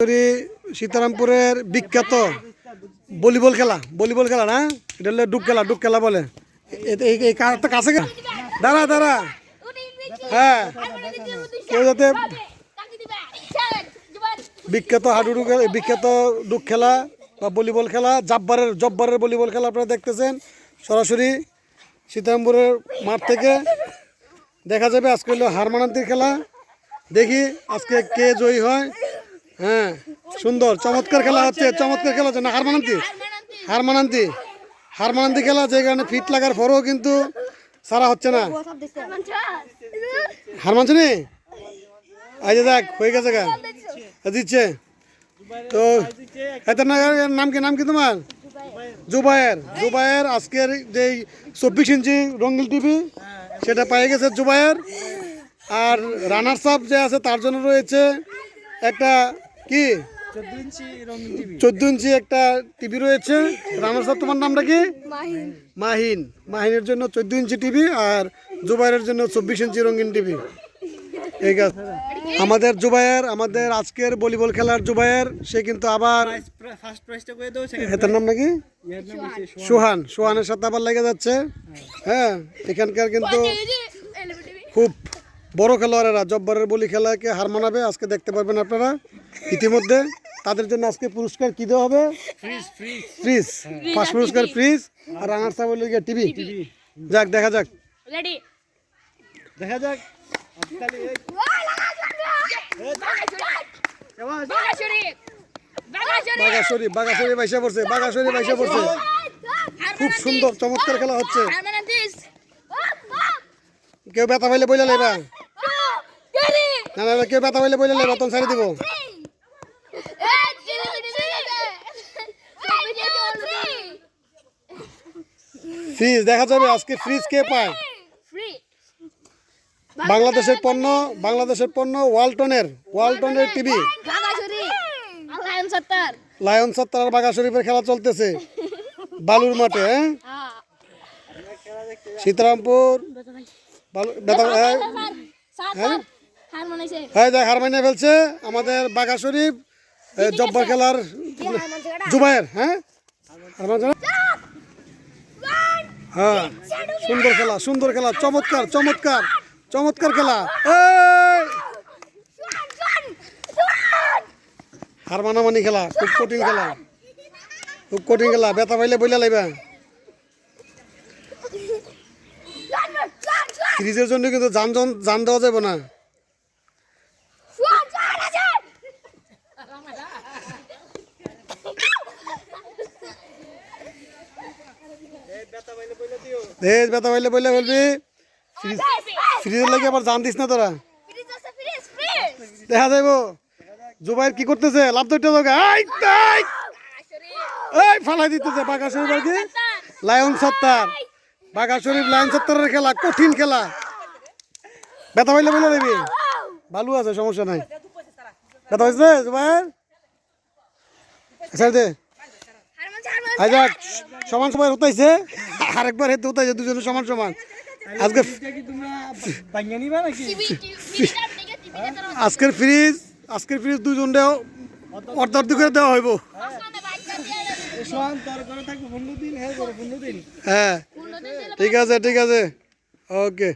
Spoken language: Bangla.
সরাসরি সীতারামপুরের বিখ্যাত ভলিবল খেলা ভলিবল খেলা না? এটা হলো ডুব খেলা ডুব খেলা বলে। কাছে দাঁড়া দাঁড়া। হ্যাঁ। কেউ যাতে বিখ্যাত হাডুডু বিখ্যাত ডুব খেলা বা ভলিবল খেলা, জাব্বারের, জব্বারের ভলিবল খেলা আপনারা দেখতেছেন সরাসরি সীতারামপুরের মাঠ থেকে। দেখা যাবে আজকে হলো হারমানান্তির খেলা। দেখি আজকে কে জয়ী হয়। হ্যাঁ। সুন্দর, চমৎকার খেলা হচ্ছে, চমৎকার খেলা হচ্ছে। না হারমানান্তি হারমানান্তি হারমানান্তি খেলা যে কারণে ফিট লাগার পরেও কিন্তু সারা হচ্ছে না। হার মানছে নি? এই দেখ, হয়ে গেছে গা দিচ্ছে। তো না- নাম কি নাম কি তোমার? জুবায়ের। জুবায়ের আজকের যে চব্বিশ ইঞ্চি রঙিল টিভি, সেটা পেয়ে গেছে জুবায়ের। আর রানার্স আপ যে আছে, তার জন্য রয়েছে একটা কি? চোদ্দ ইঞ্চি একটা টিভি রয়েছে। রানার্স আপ তোমার নামটা কি? মাহিন। মাহিনের জন্য চোদ্দ ইঞ্চি টিভি আর জুবাইরের জন্য চব্বিশ ইঞ্চি রঙিন টিভি। ঠিক আছে আমাদের জুবাইর আমাদের আজকের ভলিবল খেলার জুবাইর সে কিন্তু আবার এটার নাম নাকি? সোহান। সোহানের সাথে আবার লেগে যাচ্ছে। হ্যাঁ এখানকার কিন্তু খুব বড় খেলোয়াড়েরা। জব্বরের বলি খেলাকে হার মানাবে আজকে দেখতে পারবেন আপনারা। ইতিমধ্যে তাদের জন্য আজকে পুরস্কার কি দেওয়া হবে ফ্রিজ ফার্স্ট পুরস্কার ফ্রিজ আর রানার সাহেব টিভি যাক দেখা যাক রেডি দেখা যাক বাইসা পড়ছে বাগাসরি বাইসা পড়ছে খুব সুন্দর চমৎকার খেলা হচ্ছে কেউ ব্যথা পাইলে বইলে লাইবা না না কেউ ব্যথা পাইলে বইলে লাইবা তখন ছাড়ি দিব ফ্রিজ দেখা যাবে আজকে ফ্রিজ কে পায়। বাংলাদেশের পণ্য বাংলাদেশের পণ্য ওয়ালটনের ওয়ালটনের টিভি। লায়ন সত্তার আর বাগা শরীফের খেলা চলতেছে বালুর মাঠে হ্যাঁ? সীতারামপুর হ্যাঁ? দেখ হার মাইনে ফেলছে আমাদের বাঘা শরীফ জব্বার খেলার জুবায়ের হ্যাঁ? হার মানছে না? হ্যাঁ সুন্দর খেলা সুন্দর খেলা চমৎকার চমৎকার চমৎকার খেলা! হার মানামানি খেলা খুব কঠিন খেলা। খুব কঠিন খেলা বেতা পাইলে বইলা লাইবা। ফ্রিজের জন্য কিন্তু যান যান যান দেওয়া যাবে না। দেশ বেতা পাইলে বইলে বলবি। ফ্রিজ ফ্রিজের লাগে আবার জান দিস না তোরা। দেখা যাইব। জুবাইর কি করতেছে? লাভ ধরতে দোকা এই ফালাই দিতেছে বাঘা শরীফ আর কি। লায়ন সত্তার। বাঘা শরীফ লায়ন সত্তারের খেলা কঠিন খেলা। ব্যথা পাইলে বলে দেবি। ভালো আছে সমস্যা নাই। ব্যথা হয়েছে জুবাইর? Sir they. আই যাক। সমান সমান হতাইছে আরেকবার হেতে উঠাইছে দুজনে সমান সমান। আজকে এটা কি তোমরা ভাঙিয়ে নিবা নাকি? আজকের ফ্রিজ আজকের ফ্রিজ দুজন দেও অর্ধ অর্ধ করে দেওয়া হইব। হ্যাঁ হ্যাঁ ঠিক আছে ঠিক আছে। ওকে।